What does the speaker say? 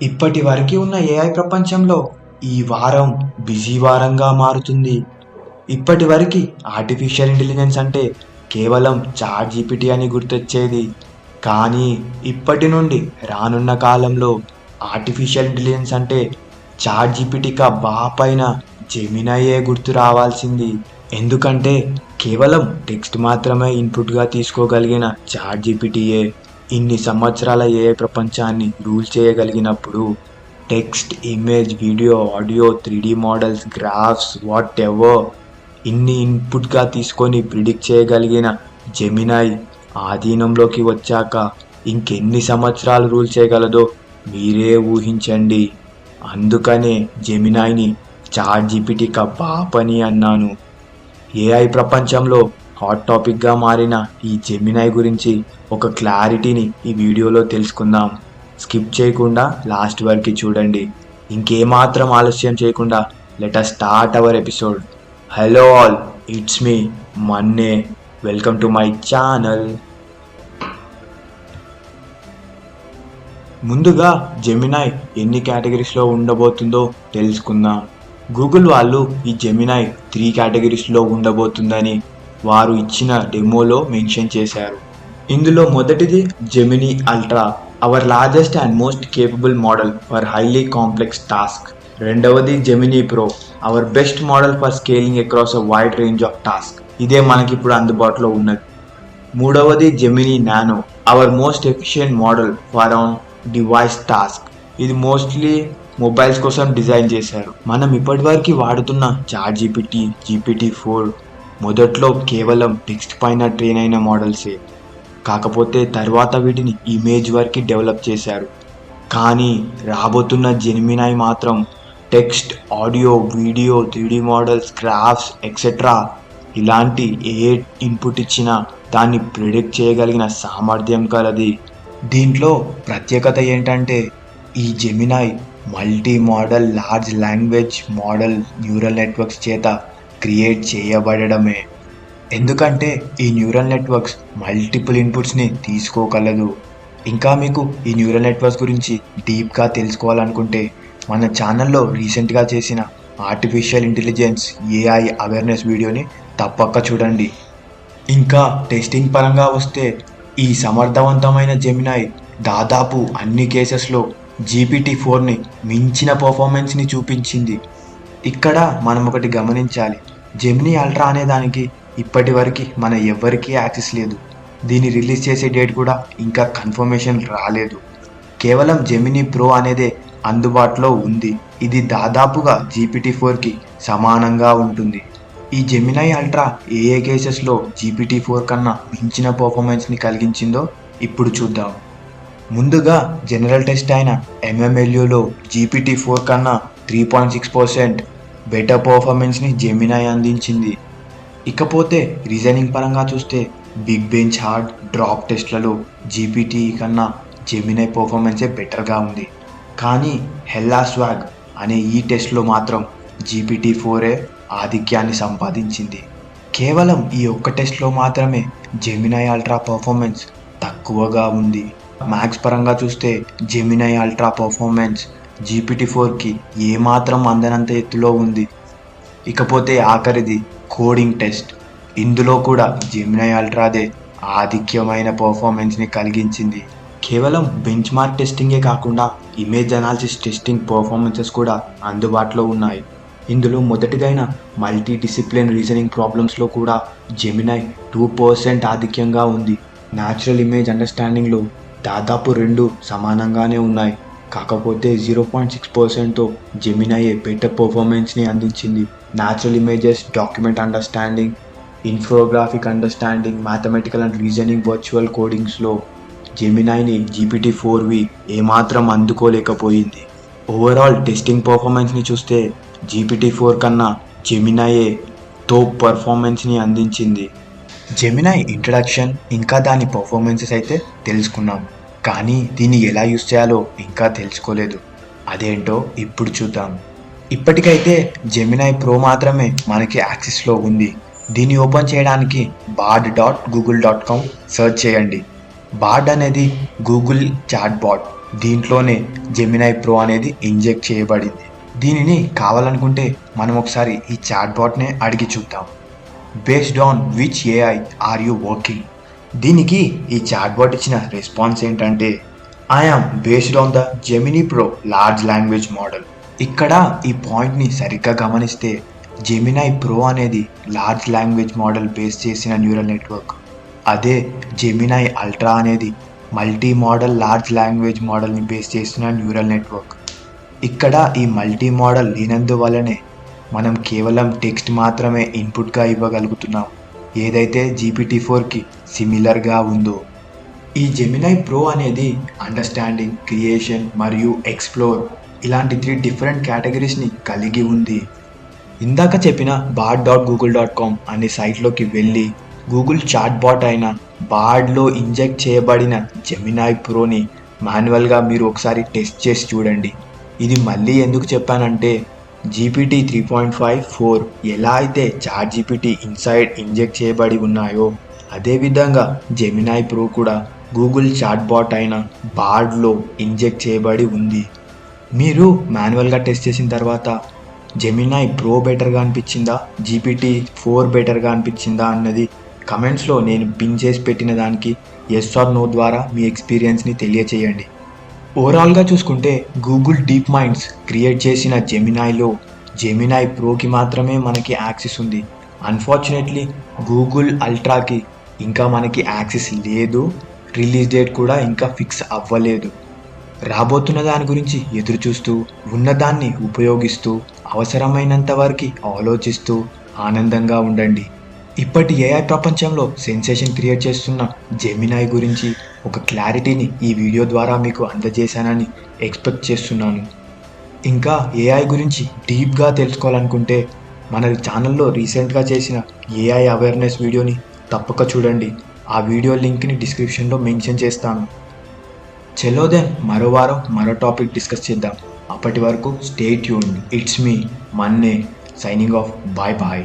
ఇప్పటి వరకు ఉన్న ఏఐ ప్రపంచంలో ఈ వారం బిజీ వారంగా మారుతుంది. ఇప్పటి వరకు ఆర్టిఫిషియల్ ఇంటెలిజెన్స్ అంటే కేవలం చాట్ జీపీటీ అని గుర్తొచ్చేది. కానీ ఇప్పటి నుండి రానున్న కాలంలో ఆర్టిఫిషియల్ ఇంటెలిజెన్స్ అంటే చాట్ జీపీటీకా బా పైన జెమినయే గుర్తు రావాల్సింది. ఎందుకంటే కేవలం టెక్స్ట్ మాత్రమే ఇన్పుట్గా తీసుకోగలిగిన చాట్ జీపీటీయే ఇన్ని సంవత్సరాల ఏఐ ప్రపంచాన్ని rule చేయగలిగినప్పుడు text image video audio three models graphs whatever ఇన్ని ఇన్పుట్గా తీసుకొని ప్రిడిక్ట్ చేయగలిగిన జెమినాయ్ ఆధీనంలోకి వచ్చాక ఇంకెన్ని సంవత్సరాలు రూల్ చేయగలదో మీరే ఊహించండి. అందుకనే జెమినాయ్ని చాట్ జీపీటీగా బాపని అన్నాను. ఏఐ ప్రపంచంలో హాట్ టాపిక్గా మారిన ఈ జెమినాయ్ గురించి ఒక క్లారిటీని ఈ వీడియోలో తెలుసుకుందాం. స్కిప్ చేయకుండా లాస్ట్ వరకు చూడండి. ఇంకేమాత్రం ఆలస్యం చేయకుండా let us start our episode hello all it's me Manne welcome to my channel ముందుగా జెమినాయ్ ఎన్ని కేటగిరీస్లో ఉండబోతుందో తెలుసుకుందాం. గూగుల్ వాళ్ళు ఈ జెమినాయ్ త్రీ కేటగిరీస్లో ఉండబోతుందని వారు ఇచ్చిన డెమోలో మెన్షన్ చేశారు. ఇందులో మొదటిది Gemini ultra our largest and most capable model for highly complex task రెండవది Gemini pro our best model for scaling across a wide range of task ఇదే మనకి ఇప్పుడు అందుబాటులో ఉన్నది. మూడవది Gemini nano our most efficient model for on device task ఇది mostly mobiles కోసం design చేశారు. మనం ఇప్పటివరకు వాడుతున్న చాట్ జీపీటీ జీపీటీ ఫోర్ మొదట్లో కేవలం టెక్స్ట్ పైన ట్రైన్ అయిన మోడల్సే కాకపోతే తర్వాత వీటిని ఇమేజ్ వరకు డెవలప్ చేశారు. కానీ రాబోతున్న జెమినాయ్ మాత్రం text audio video three D models graphs etcetera ఇలాంటి ఏ ఇన్పుట్ ఇచ్చినా దాన్ని ప్రిడిక్ట్ చేయగలిగిన సామర్థ్యం కలది. దీంట్లో ప్రత్యేకత ఏంటంటే ఈ Gemini multimodal large language model neural networks చేత క్రియేట్ చేయబడడమే. ఎందుకంటే ఈ న్యూరల్ నెట్వర్క్స్ మల్టిపుల్ ఇన్పుట్స్ని తీసుకోగలదు. ఇంకా మీకు ఈ న్యూరల్ నెట్వర్క్స్ గురించి డీప్గా తెలుసుకోవాలనుకుంటే మన ఛానల్లో రీసెంట్గా చేసిన ఆర్టిఫిషియల్ ఇంటెలిజెన్స్ ఏఐ అవేర్నెస్ వీడియోని తప్పక చూడండి. ఇంకా టెస్టింగ్ పరంగా వస్తే ఈ సమర్థవంతమైన జెమినాయ్ దాదాపు అన్ని కేసెస్లో జీపీటీ ఫోర్ని మించిన పర్ఫార్మెన్స్ని చూపించింది. ఇక్కడ మనం ఒకటి గమనించాలి. జెమినీ అల్ట్రా అనే దానికి ఇప్పటి వరకు మన ఎవ్వరికీ యాక్సెస్ లేదు. దీన్ని రిలీజ్ చేసే డేట్ కూడా ఇంకా కన్ఫర్మేషన్ రాలేదు. కేవలం జెమినీ ప్రో అనేదే అందుబాటులో ఉంది. ఇది దాదాపుగా జీపీటీ ఫోర్కి సమానంగా ఉంటుంది. ఈ జెమినై అల్ట్రా ఏఏ కేసెస్లో జీపీటీ ఫోర్ కన్నా మించిన పర్ఫార్మెన్స్ని కలిగించిందో ఇప్పుడు చూద్దాం. ముందుగా జనరల్ టెస్ట్ అయిన ఎంఎంఎల్యూలో జీపీటీ ఫోర్ కన్నా three point six percent better పర్ఫార్మెన్స్ని Gemini అందించింది. ఇకపోతే రీజనింగ్ పరంగా చూస్తే బిగ్ బెంచ్ హార్డ్ డ్రాప్ టెస్ట్లలో జీపీటీ కన్నా జెమినై పర్ఫార్మెన్సే బెటర్గా ఉంది. కానీ హెల్లా స్వాగ్ అనే ఈ టెస్ట్లో మాత్రం జీపీటీ ఫోరే ఆధిక్యాన్ని సంపాదించింది. కేవలం ఈ ఒక్క టెస్ట్లో మాత్రమే జెమినై అల్ట్రా పర్ఫార్మెన్స్ తక్కువగా ఉంది. మ్యాథ్స్ పరంగా చూస్తే జెమినై అల్ట్రా పర్ఫార్మెన్స్ జీపీటీ ఫోర్కి ఏమాత్రం అందనంత ఎత్తులో ఉంది. ఇకపోతే ఆఖరిది కోడింగ్ టెస్ట్. ఇందులో కూడా జెమినై అల్ట్రాదే ఆధిక్యమైన పర్ఫార్మెన్స్ని కలిగించింది. కేవలం బెంచ్ మార్క్ టెస్టింగే కాకుండా ఇమేజ్ అనాలిసిస్ టెస్టింగ్ పర్ఫార్మెన్సెస్ కూడా అందుబాటులో ఉన్నాయి. ఇందులో మొదటిదైన మల్టీ డిసిప్లిన్ రీజనింగ్ ప్రాబ్లమ్స్లో కూడా జెమినై టూ పర్సెంట్ ఆధిక్యంగా ఉంది. న్యాచురల్ ఇమేజ్ అండర్స్టాండింగ్లో దాదాపు రెండు సమానంగానే ఉన్నాయి. కాకపోతే జీరో పాయింట్ సిక్స్ పర్సెంట్తో జెమినయే బెటర్ పర్ఫార్మెన్స్ని అందించింది. Natural images document understanding infographic understanding mathematical and reasoning virtual కోడింగ్స్లో జెమినాయిని జీపీటీ ఫోర్ వి ఏమాత్రం అందుకోలేకపోయింది. ఓవరాల్ టెస్టింగ్ పర్ఫార్మెన్స్ని చూస్తే జీపీటీ ఫోర్ కన్నా జెమినాయే తోప్ పర్ఫార్మెన్స్ని అందించింది. జెమినాయ్ ఇంట్రడక్షన్ ఇంకా దాని పర్ఫార్మెన్సెస్ అయితే తెలుసుకున్నాం కానీ దీన్ని ఎలా యూస్ చేయాలో ఇంకా తెలుసుకోలేదు. అదేంటో ఇప్పుడు చూద్దాం. ఇప్పటికైతే జెమినాయ్ ప్రో మాత్రమే మనకి యాక్సెస్లో ఉంది. దీన్ని ఓపెన్ చేయడానికి Bard dot Google dot com search చేయండి. బార్డ్ అనేది గూగుల్ చాట్ బాట్ దీంట్లోనే జెమినాయ్ ప్రో అనేది ఇంజెక్ట్ చేయబడింది. దీనిని కావాలనుకుంటే మనం ఒకసారి ఈ చాట్ బాట్నే అడిగి చూద్దాం. Based on which AI are you working దీనికి ఈ చాట్బాట్ ఇచ్చిన రెస్పాన్స్ ఏంటంటే I am based on the Gemini pro large language model ఇక్కడ ఈ పాయింట్ని సరిగ్గా గమనిస్తే జెమినాయ్ ప్రో అనేది లార్జ్ లాంగ్వేజ్ మోడల్ బేస్ చేసిన న్యూరల్ నెట్వర్క్ అదే జెమినాయ్ అల్ట్రా అనేది మల్టీ మోడల్ లార్జ్ లాంగ్వేజ్ మోడల్ని బేస్ చేసిన న్యూరల్ నెట్వర్క్ ఇక్కడ ఈ మల్టీ మోడల్ లేనందువలనే మనం కేవలం టెక్స్ట్ మాత్రమే ఇన్పుట్గా ఇవ్వగలుగుతున్నాం. ఏదైతే జీపీటీ ఫోర్కి సిమిలర్గా ఉందో. ఈ జెమినై ప్రో అనేది అండర్స్టాండింగ్ క్రియేషన్ మరియు ఎక్స్ప్లోర్ ఇలాంటి త్రీ డిఫరెంట్ కేటగిరీస్ని కలిగి ఉంది. ఇందాక చెప్పిన Bard dot Google dot com అనే సైట్లోకి వెళ్ళి గూగుల్ చాట్ బాట్ అయిన బాడ్లో ఇంజెక్ట్ చేయబడిన జెమినాయ్ ప్రోని మాన్యువల్గా మీరు ఒకసారి టెస్ట్ చేసి చూడండి. ఇది మళ్ళీ ఎందుకు చెప్పానంటే GPT three point five four ఎలా అయితే చాట్ జీపీటీ ఇన్సైడ్ ఇంజెక్ట్ చేయబడి ఉన్నాయో అదేవిధంగా జెమినాయ్ ప్రో కూడా గూగుల్ చాట్ బాట్ అయిన బార్డ్లో ఇంజెక్ట్ చేయబడి ఉంది. మీరు మాన్యువల్గా టెస్ట్ చేసిన తర్వాత జెమినాయ్ ప్రో బెటర్గా అనిపించిందా? జీపీటీ ఫోర్ బెటర్గా అనిపించిందా అన్నది కమెంట్స్లో నేను పిన్ చేసి పెట్టిన దానికి ఎస్ ఆర్ నో ద్వారా మీ ఎక్స్పీరియన్స్ని తెలియచేయండి. ఓవరాల్గా చూసుకుంటే గూగుల్ డీప్ మైండ్స్ క్రియేట్ చేసిన జెమినాయ్లో జెమినాయ్ ప్రోకి మాత్రమే మనకి యాక్సెస్ ఉంది. అన్ఫార్చునేట్లీ గూగుల్ అల్ట్రాకి ఇంకా మనకి యాక్సెస్ లేదు రిలీజ్ డేట్ కూడా ఇంకా ఫిక్స్ అవ్వలేదు. రాబోతున్న దాని గురించి ఎదురు చూస్తూ ఉన్నదాన్ని ఉపయోగిస్తూ అవసరమైనంత వరకు ఆలోచిస్తూ ఆనందంగా ఉండండి. ఇప్పటి ఏఐ ప్రపంచంలో సెన్సేషన్ క్రియేట్ చేస్తున్న జెమినాయ్ గురించి ఒక క్లారిటీని ఈ వీడియో ద్వారా మీకు అందజేశానని ఎక్స్పెక్ట్ చేస్తున్నాను. ఇంకా ఏఐ గురించి డీప్గా తెలుసుకోవాలనుకుంటే మన ఛానల్లో రీసెంట్గా చేసిన ఏఐ అవేర్నెస్ వీడియోని తప్పక చూడండి. ఆ వీడియో లింక్ని డిస్క్రిప్షన్లో మెన్షన్ చేస్తాను. చలో దెన్ మరో వారం మరో టాపిక్ డిస్కస్ చేద్దాం. అప్పటి వరకు stay Yoon it's me Manne signing off bye bye